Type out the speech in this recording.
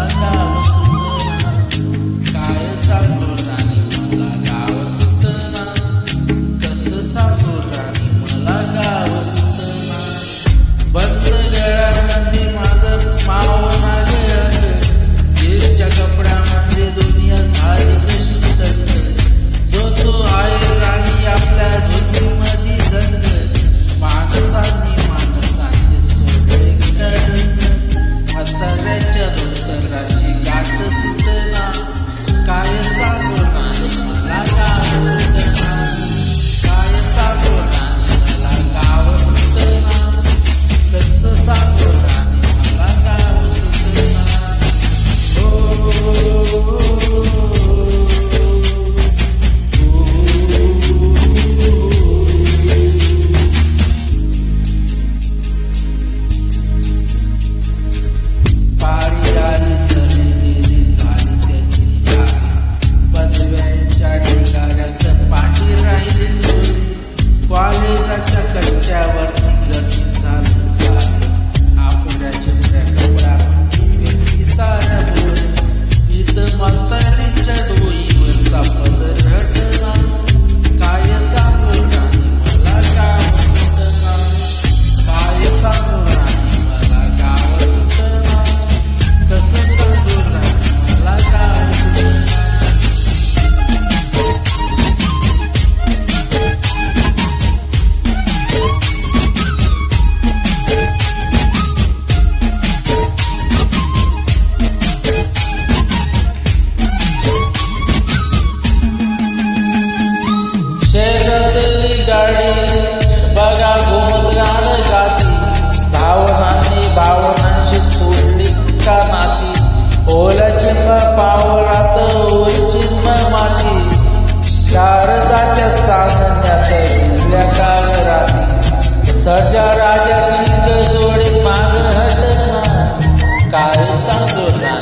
만나 caer गाणी बघा घुमत गाण गाती भावनांनी भावनांशी तोडली का नाती ओल चिंब पावलात ओल चिंब माती. शारदाच्या चांदण्यात भिजल्या काळ राती. सजा राजा चिंग जोडे माग हटना काय सांगतो ना